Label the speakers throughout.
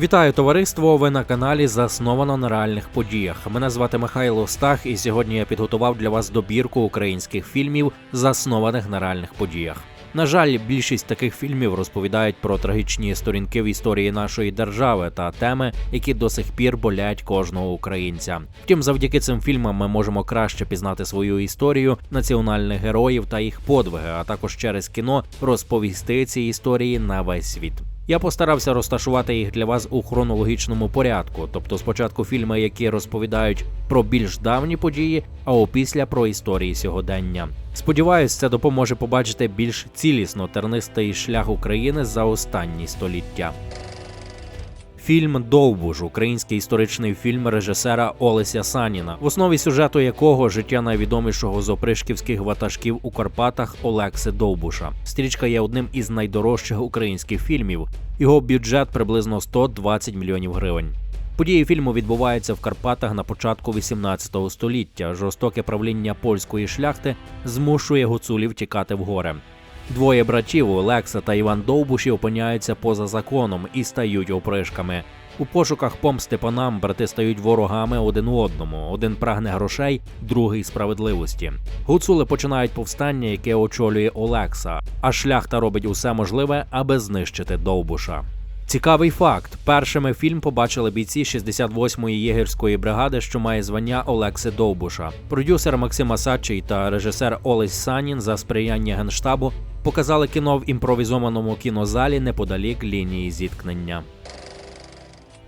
Speaker 1: Вітаю товариство! Ви на каналі Засновано на реальних подіях. Мене звати Михайло Стах, і сьогодні я підготував для вас добірку українських фільмів, заснованих на реальних подіях. На жаль, більшість таких фільмів розповідають про трагічні сторінки в історії нашої держави та теми, які до сих пір болять кожного українця. Втім, завдяки цим фільмам ми можемо краще пізнати свою історію, національних героїв та їх подвиги, а також через кіно розповісти ці історії на весь світ. Я постарався розташувати їх для вас у хронологічному порядку, тобто спочатку фільми, які розповідають про більш давні події, а опісля про історії сьогодення. Сподіваюсь, це допоможе побачити більш цілісно тернистий шлях України за останні століття. Фільм Довбуш український історичний фільм режисера Олеся Саніна, в основі сюжету якого життя найвідомішого з опришківських ватажків у Карпатах Олекси Довбуша. Стрічка є одним із найдорожчих українських фільмів. Його бюджет приблизно 120 мільйонів гривень. Події фільму відбуваються в Карпатах на початку 18 століття. Жорстоке правління польської шляхти змушує гуцулів тікати в гори. Двоє братів Олекса та Іван Довбуші опиняються поза законом і стають опришками. У пошуках помсти панам брати стають ворогами один у одному. Один прагне грошей, другий справедливості. Гуцули починають повстання, яке очолює Олекса, а шляхта робить усе можливе, аби знищити Довбуша. Цікавий факт: першими фільм побачили бійці 68-ї єгерської бригади, що має звання Олекси Довбуша. Продюсер Максим Асадчий та режисер Олесь Санін за сприяння генштабу показали кіно в імпровізованому кінозалі неподалік лінії зіткнення.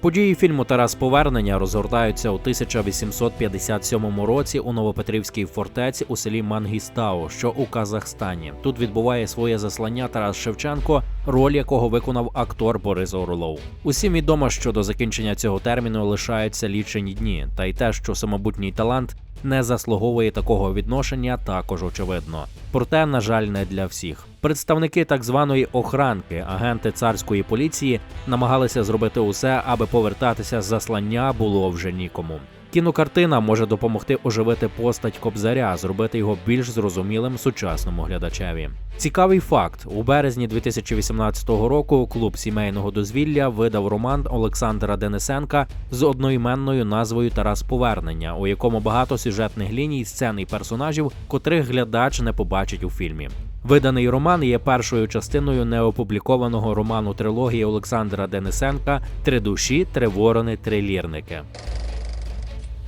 Speaker 1: Події фільму Тарас Повернення розгортаються у 1857 році у Новопетрівській фортеці у селі Мангістау, що у Казахстані. Тут відбуває своє заслання Тарас Шевченко, роль якого виконав актор Борис Орлов. Усім відомо, що до закінчення цього терміну лишаються лічені дні, та й те, що самобутній талант не заслуговує такого відношення, також очевидно. Проте, на жаль, не для всіх. Представники так званої охранки, агенти царської поліції, намагалися зробити усе, аби повертатися з заслання було вже нікому. Кінокартина може допомогти оживити постать Кобзаря, зробити його більш зрозумілим сучасному глядачеві. Цікавий факт: у березні 2018 року клуб сімейного дозвілля видав роман Олександра Денисенка з одноіменною назвою Тарас Повернення, у якому багато сюжетних ліній, сцен і персонажів, котрих глядач не побачить у фільмі. Виданий роман є першою частиною неопублікованого роману трилогії Олександра Денисенка Три душі, три ворони, три лірники.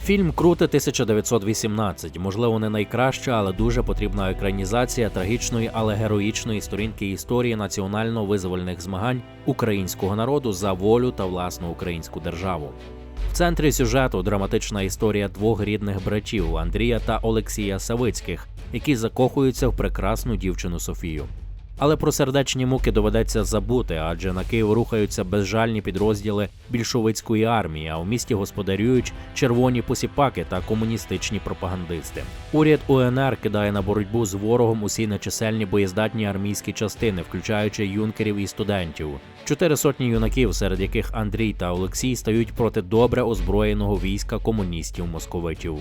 Speaker 1: Фільм Крути 1918. Можливо, не найкраща, але дуже потрібна екранізація трагічної, але героїчної сторінки історії національно-визвольних змагань українського народу за волю та власну українську державу. В центрі сюжету драматична історія двох рідних братів Андрія та Олексія Савицьких, які закохуються в прекрасну дівчину Софію. Але про сердечні муки доведеться забути, адже на Київ рухаються безжальні підрозділи більшовицької армії, а у місті господарюють червоні посіпаки та комуністичні пропагандисти. Уряд УНР кидає на боротьбу з ворогом усі нечисельні боєздатні армійські частини, включаючи юнкерів і студентів. Чотири сотні юнаків, серед яких Андрій та Олексій, стають проти добре озброєного війська комуністів-московитів.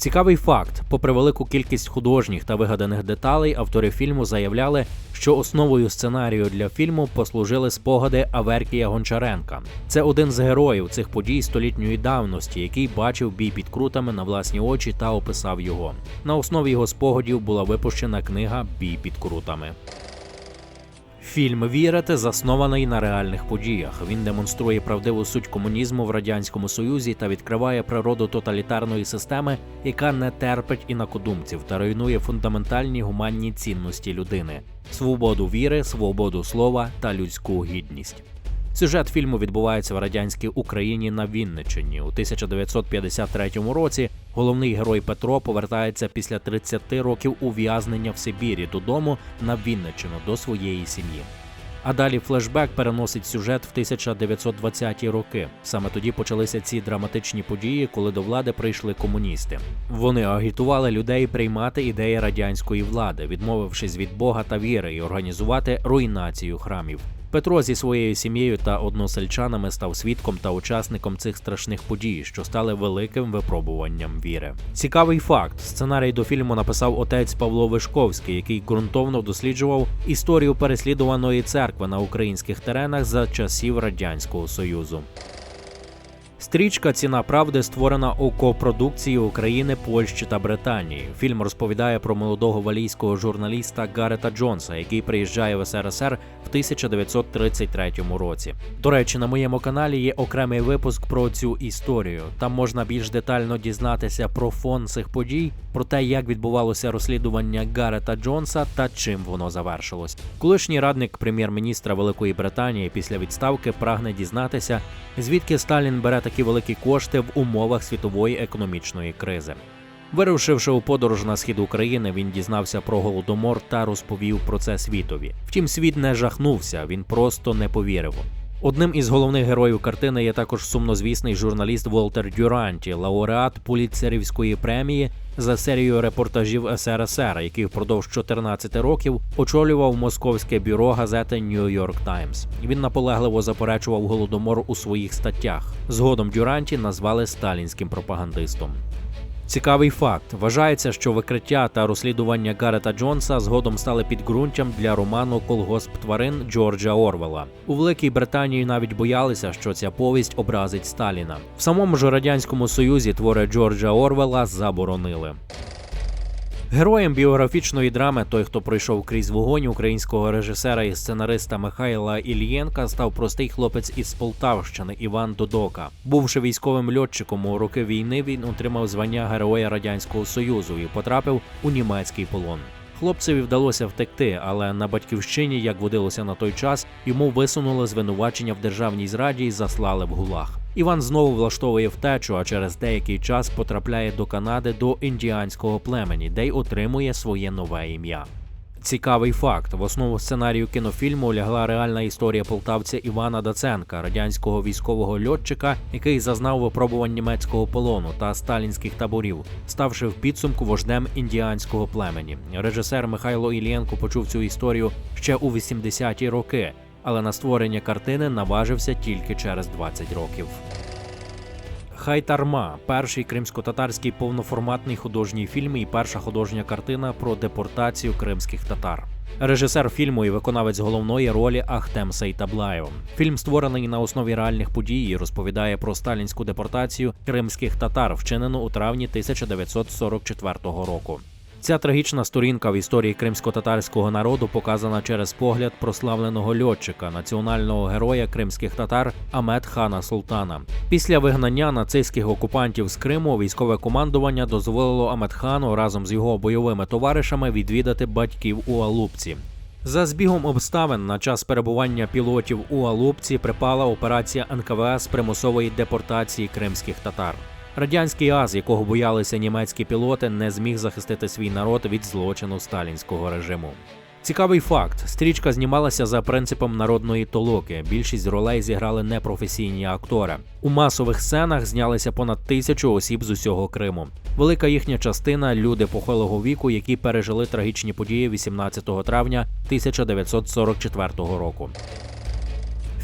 Speaker 1: Цікавий факт: попри велику кількість художніх та вигаданих деталей, автори фільму заявляли, що основою сценарію для фільму послужили спогади Аверкія Гончаренка. Це один з героїв цих подій столітньої давності, який бачив бій під крутами на власні очі та описав його. На основі його спогадів була випущена книга Бій під крутами. Фільм Вірити заснований на реальних подіях. Він демонструє правдиву суть комунізму в радянському союзі та відкриває природу тоталітарної системи, яка не терпить інакодумців та руйнує фундаментальні гуманні цінності людини: свободу віри, свободу слова та людську гідність. Сюжет фільму відбувається в радянській Україні на Вінниччині. У 1953 році головний герой Петро повертається після 30 років ув'язнення в Сибірі додому на Вінниччину до своєї сім'ї. А далі флешбек переносить сюжет в 1920-ті роки. Саме тоді почалися ці драматичні події, коли до влади прийшли комуністи. Вони агітували людей приймати ідеї радянської влади, відмовившись від Бога та віри, і організувати руйнацію храмів. Петро зі своєю сім'єю та односельчанами став свідком та учасником цих страшних подій, що стали великим випробуванням віри. Цікавий факт: сценарій до фільму написав отець Павло Вишковський, який ґрунтовно досліджував історію переслідуваної церкви на українських теренах за часів радянського союзу. Стрічка Ціна правди створена у копродукції України, Польщі та Британії. Фільм розповідає про молодого валійського журналіста Гарета Джонса, який приїжджає в СРСР в 1933 році. До речі, на моєму каналі є окремий випуск про цю історію. Там можна більш детально дізнатися про фон цих подій, про те, як відбувалося розслідування Гарета Джонса та чим воно завершилось. Колишній радник прем'єр-міністра Великої Британії після відставки прагне дізнатися, звідки Сталін бере такі великі кошти в умовах світової економічної кризи. Вирушивши у подорож на схід України, він дізнався про голодомор та розповів про це світові. Втім, світ не жахнувся, він просто не повірив. Одним із головних героїв картини є також сумнозвісний журналіст Волтер Дюранті, лауреат Пуліцерівської премії за серію репортажів СРСР, який впродовж 14 років очолював московське бюро газети York Times. Він наполегливо заперечував голодомор у своїх статтях. Згодом Дюранті назвали сталінським пропагандистом. Цікавий факт: вважається, що викриття та розслідування Гарета Джонса згодом стали підґрунтям для роману Колгосп тварин Джорджа Орвела. У Великій Британії навіть боялися, що ця повість образить Сталіна. В самому ж радянському союзі твори Джорджа Орвела заборонили. Героєм біографічної драми, той, хто пройшов крізь вогонь українського режисера і сценариста Михайла Ільєнка, став простий хлопець із Полтавщини Іван Додока. Бувши військовим льотчиком у роки війни, він отримав звання Героя Радянського Союзу і потрапив у німецький полон. Хлопцеві вдалося втекти, але на батьківщині, як водилося на той час, йому висунули звинувачення в державній зраді і заслали в гулах. Іван знову влаштовує втечу, а через деякий час потрапляє до Канади до індіанського племені, де й отримує своє нове ім'я. Цікавий факт: в основу сценарію кінофільму лягла реальна історія полтавця Івана Даценка, радянського військового льотчика, який зазнав випробувань німецького полону та сталінських таборів, ставши в підсумку вождем індіанського племені. Режисер Михайло Ілєнко почув цю історію ще у 80-ті роки, але на створення картини наважився тільки через 20 років. Хайтарма перший кримсько-татарський повноформатний художній фільм і перша художня картина про депортацію кримських татар. Режисер фільму і виконавець головної ролі Ахтем Сейтаблаєв. Фільм створений на основі реальних подій і розповідає про сталінську депортацію кримських татар, вчинену у травні 1944 року. Ця трагічна сторінка в історії кримсько-татарського народу показана через погляд прославленого льотчика, національного героя кримських татар Амет Хана Султана. Після вигнання нацистських окупантів з Криму військове командування дозволило Аметхану разом з його бойовими товаришами відвідати батьків у Алупці. За збігом обставин на час перебування пілотів у Алупці припала операція НКВС примусової депортації кримських татар. Радянський аз, якого боялися німецькі пілоти, не зміг захистити свій народ від злочину сталінського режиму. Цікавий факт: стрічка знімалася за принципом народної толоки. Більшість ролей зіграли непрофесійні актори. У масових сценах знялися понад тисячу осіб з усього Криму. Велика їхня частина люди похилого віку, які пережили трагічні події 18 травня 1944 року.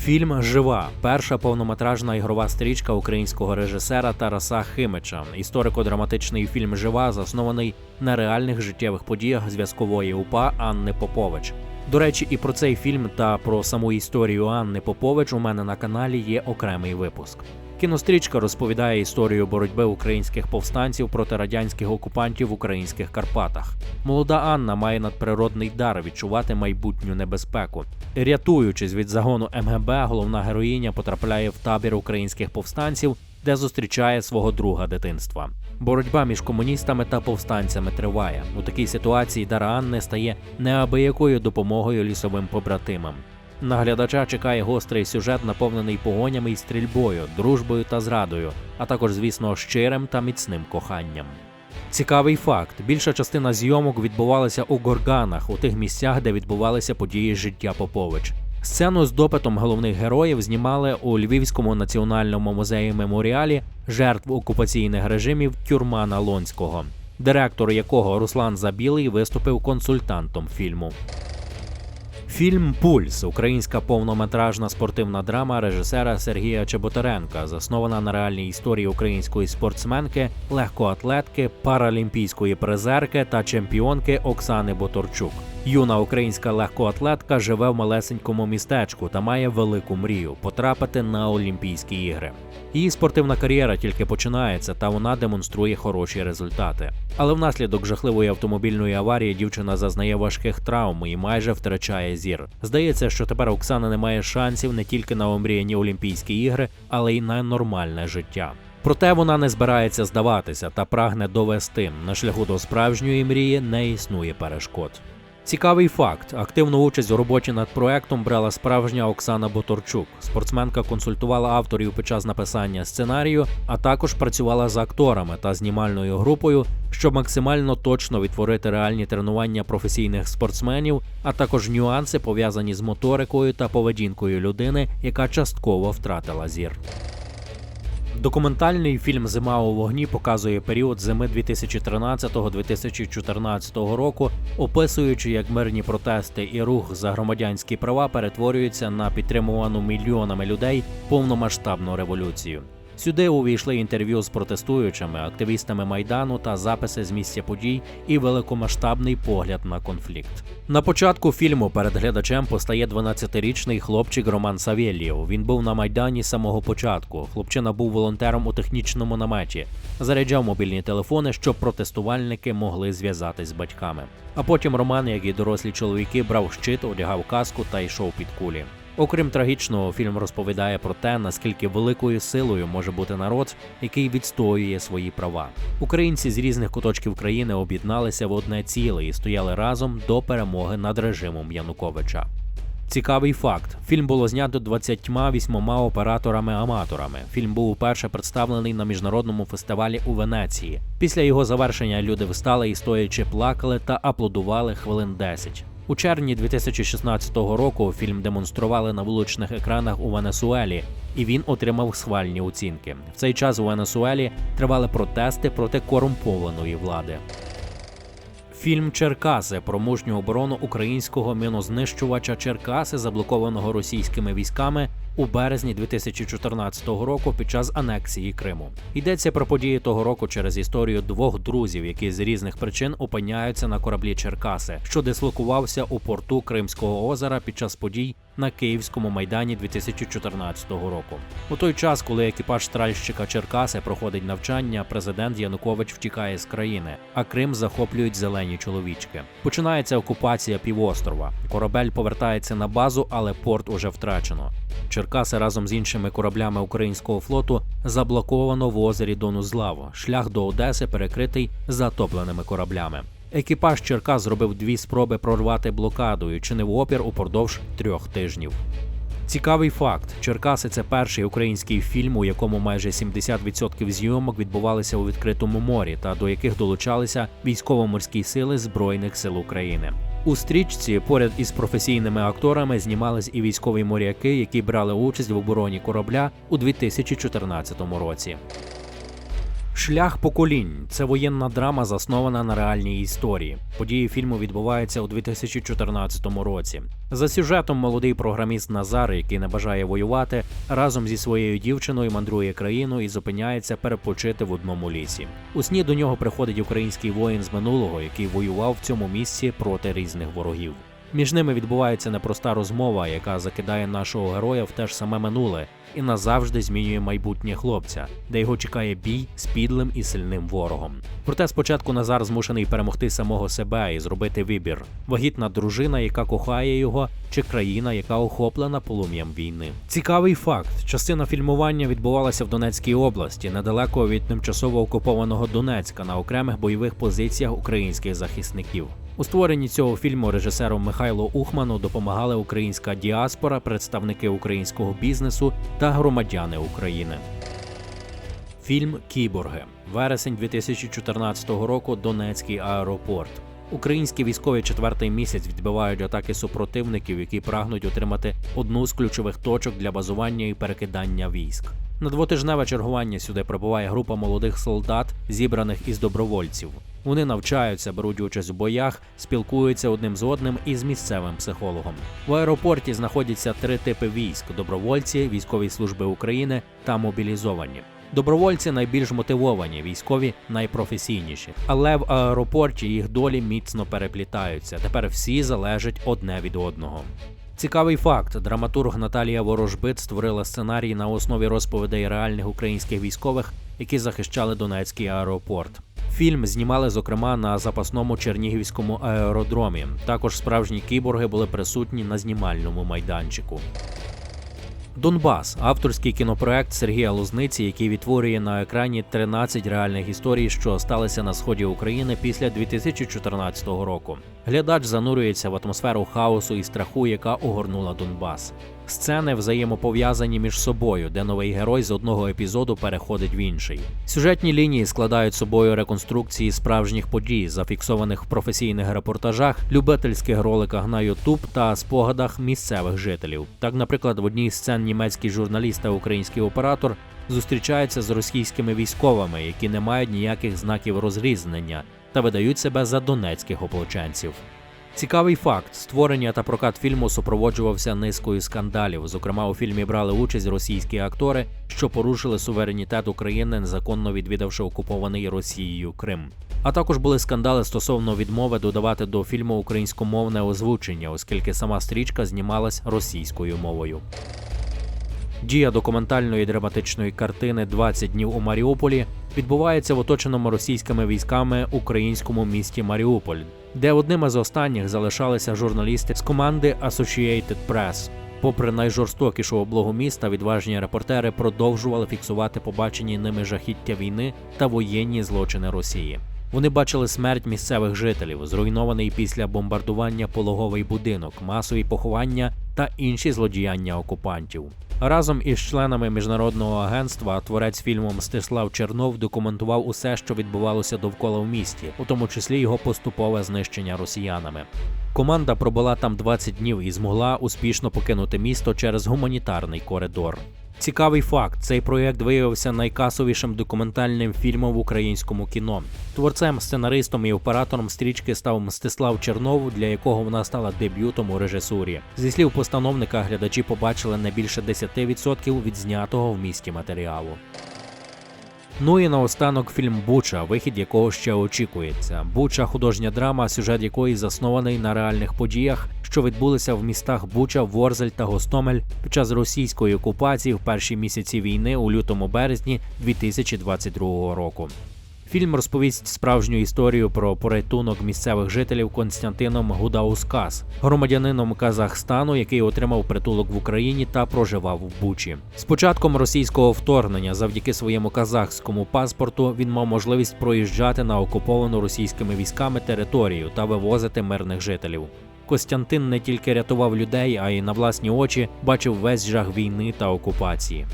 Speaker 1: Фільм Жива перша повнометражна ігрова стрічка українського режисера Тараса Химича. Історико-драматичний фільм Жива заснований на реальних життєвих подіях зв'язкової УПА Анни Попович. До речі, і про цей фільм та про саму історію Анни Попович у мене на каналі є окремий випуск. Кінострічка розповідає історію боротьби українських повстанців проти радянських окупантів в українських Карпатах. Молода Анна має надприродний дар відчувати майбутню небезпеку. Рятуючись від загону МГБ, головна героїня потрапляє в табір українських повстанців, де зустрічає свого друга дитинства. Боротьба між комуністами та повстанцями триває. У такій ситуації Дара Анни стає неабиякою допомогою лісовим побратимам. На глядача чекає гострий сюжет, наповнений погонями і стрільбою, дружбою та зрадою, а також, звісно, щирим та міцним коханням. Цікавий факт: більша частина зйомок відбувалася у горганах, у тих місцях, де відбувалися події життя Попович. Сцену з допитом головних героїв знімали у Львівському національному музеї меморіалі жертв окупаційних режимів Тюрмана Лонського, директор якого Руслан Забілий виступив консультантом фільму. Фільм Пульс українська повнометражна спортивна драма режисера Сергія Чеботаренка, заснована на реальній історії української спортсменки, легкоатлетки, паралімпійської призерки та чемпіонки Оксани Боторчук. Юна українська легкоатлетка живе в малесенькому містечку та має велику мрію потрапити на Олімпійські ігри. Її спортивна кар'єра тільки починається, та вона демонструє хороші результати. Але внаслідок жахливої автомобільної аварії дівчина зазнає важких травм і майже втрачає зір. Здається, що тепер Оксана не має шансів не тільки на омріяні Олімпійські ігри, але й на нормальне життя. Проте вона не збирається здаватися та прагне довести на шляху до справжньої мрії не існує перешкод. Цікавий факт: активну участь у роботі над проектом брала справжня Оксана Боторчук. Спортсменка консультувала авторів під час написання сценарію, а також працювала з акторами та знімальною групою, щоб максимально точно відтворити реальні тренування професійних спортсменів, а також нюанси пов'язані з моторикою та поведінкою людини, яка частково втратила зір. Документальний фільм Зима у вогні показує період зими 2013-2014 року, описуючи, як мирні протести і рух за громадянські права перетворюються на підтримувану мільйонами людей повномасштабну революцію. Сюди увійшли інтерв'ю з протестуючими, активістами майдану та записи з місця подій і великомасштабний погляд на конфлікт. На початку фільму перед глядачем постає 12-річний хлопчик Роман Савєлєв. Він був на майдані з самого початку. Хлопчина був волонтером у технічному наметі, заряджав мобільні телефони, щоб протестувальники могли зв'язатись з батьками. А потім Роман, як і дорослі чоловіки, брав щит, одягав каску та йшов під кулі. Окрім трагічного, фільм розповідає про те, наскільки великою силою може бути народ, який відстоює свої права. Українці з різних куточків країни об'єдналися в одне ціле і стояли разом до перемоги над режимом Януковича. Цікавий факт: фільм було знято 28 операторами-аматорами. Фільм був уперше представлений на міжнародному фестивалі у Венеції. Після його завершення люди встали і стоячи плакали та аплодували хвилин 10. У червні 2016 року фільм демонстрували на вуличних екранах у Венесуелі, і він отримав схвальні оцінки. В цей час у Венесуелі тривали протести проти корумпованої влади. Фільм Черкаси про мужню оборону українського мінознищувача Черкаси, заблокованого російськими військами у березні 2014 року під час анексії Криму. Йдеться про події того року через історію двох друзів, які з різних причин опиняються на кораблі Черкаси, що дислокувався у порту Кримського озера під час подій на Київському майдані 2014 року. У той час, коли екіпаж тральщика Черкаси проходить навчання, президент Янукович втікає з країни, а Крим захоплюють зелені чоловічки. Починається окупація півострова. Корабель повертається на базу, але порт уже втрачено. Черкаси разом з іншими кораблями українського флоту заблоковано в озері Донузлаво. Шлях до Одеси перекритий затопленими кораблями. Екіпаж Черкас зробив дві спроби прорвати блокаду і чинив опір упродовж трьох тижнів. Цікавий факт: Черкаси це перший український фільм, у якому майже 70% зйомок відбувалися у відкритому морі, та до яких долучалися військово-морські сили Збройних сил України. У стрічці поряд із професійними акторами знімались і військові моряки, які брали участь в обороні корабля у 2014 році. Шлях поколінь це воєнна драма, заснована на реальній історії. Події фільму відбуваються у 2014 році. За сюжетом молодий програміст Назар, який не бажає воювати, разом зі своєю дівчиною мандрує країну і зупиняється перепочити в одному лісі. У сні до нього приходить український воїн з минулого, який воював в цьому місці проти різних ворогів. Між ними відбувається непроста розмова, яка закидає нашого героя в те ж саме минуле і назавжди змінює майбутнє хлопця, де його чекає бій з підлим і сильним ворогом. Проте спочатку Назар змушений перемогти самого себе і зробити вибір: вагітна дружина, яка кохає його, чи країна, яка охоплена полум'ям війни. Цікавий факт: частина фільмування відбувалася в Донецькій області, недалеко від тимчасово окупованого Донецька на окремих бойових позиціях українських захисників. У створенні цього фільму режисеру Михайлу Ухману допомагали українська діаспора, представники українського бізнесу та громадяни України. Фільм Кіборги. Вересень 2014 року. Донецький аеропорт. Українські військові четвертий місяць відбивають атаки супротивників, які прагнуть отримати одну з ключових точок для базування і перекидання військ. На двотижневе чергування сюди прибуває група молодих солдат, зібраних із добровольців. Вони навчаються, беруть участь у боях, спілкуються одним з одним і з місцевим психологом. В аеропорті знаходяться три типи військ: добровольці, військові служби України та мобілізовані. Добровольці найбільш мотивовані, військові найпрофесійніші. Але в аеропорті їх долі міцно переплітаються. Тепер всі залежать одне від одного. Цікавий факт: драматург Наталія Ворожбит створила сценарій на основі розповідей реальних українських військових, які захищали Донецький аеропорт. Фільм знімали зокрема на запасному Чернігівському аеродромі. Також справжні кіборги були присутні на знімальному майданчику. Донбас авторський кінопроект Сергія Лозниці, який відтворює на екрані 13 реальних історій, що сталися на сході України після 2014 року. Глядач занурюється в атмосферу хаосу і страху, яка огорнула Донбас. Сцени взаємопов'язані між собою, де новий герой з одного епізоду переходить в інший. Сюжетні лінії складають собою реконструкції справжніх подій, зафіксованих в професійних репортажах, любительських роликах на YouTube та спогадах місцевих жителів. Так, наприклад, в одній з сцен німецький журналіст та український оператор зустрічаються з російськими військовими, які не мають ніяких знаків розрізнення та видають себе за донецьких ополченців. Цікавий факт: створення та прокат фільму супроводжувався низкою скандалів. Зокрема, у фільмі брали участь російські актори, що порушили суверенітет України, незаконно відвідавши окупований Росією Крим. А також були скандали стосовно відмови додавати до фільму українськомовне озвучення, оскільки сама стрічка знімалась російською мовою. Дія документальної драматичної картини «20 днів у Маріуполі відбувається в оточеному російськими військами українському місті Маріуполь, де одним із останніх залишалися журналісти з команди Associated Press. Попри найжорстокішу облогу міста, відважні репортери продовжували фіксувати побачені ними жахіття війни та воєнні злочини Росії. Вони бачили смерть місцевих жителів, зруйнований після бомбардування пологовий будинок, масові поховання та інші злодіяння окупантів. Разом із членами міжнародного агентства творець фільму Мстислав Чернов документував усе, що відбувалося довкола в місті, у тому числі його поступове знищення росіянами. Команда пробула там 20 днів і змогла успішно покинути місто через гуманітарний коридор. Цікавий факт: цей проєкт виявився найкасовішим документальним фільмом в українському кіно. Творцем, сценаристом і оператором стрічки став Мстислав Чернов, для якого вона стала дебютом у режисурі. Зі слів постановника, глядачі побачили не більше 10% від знятого в місті матеріалу. Ну і наостанок фільм Буча, вихід якого ще очікується. Буча художня драма, сюжет якої заснований на реальних подіях, що відбулися в містах Буча, Ворзель та Гостомель під час російської окупації в перші місяці війни у лютому березні 2022 року. Фільм розповість справжню історію про порятунок місцевих жителів Константином Гудаускас, громадянином Казахстану, який отримав притулок в Україні та проживав в Бучі. З початком російського вторгнення, завдяки своєму казахському паспорту, він мав можливість проїжджати на окуповану російськими військами територію та вивозити мирних жителів. Костянтин не тільки рятував людей, а й на власні очі бачив весь жах війни та окупації.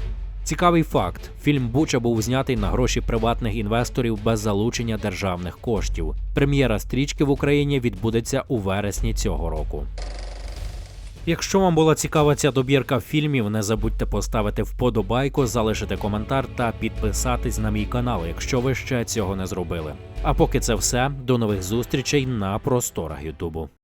Speaker 1: Цікавий факт: фільм Буча був знятий на гроші приватних інвесторів без залучення державних коштів. Прем'єра стрічки в Україні відбудеться у вересні цього року. Якщо вам була цікава ця добірка фільмів, не забудьте поставити вподобайку, залишити коментар та підписатись на мій канал, якщо ви ще цього не зробили. А поки це все, до нових зустрічей на просторах Ютубу.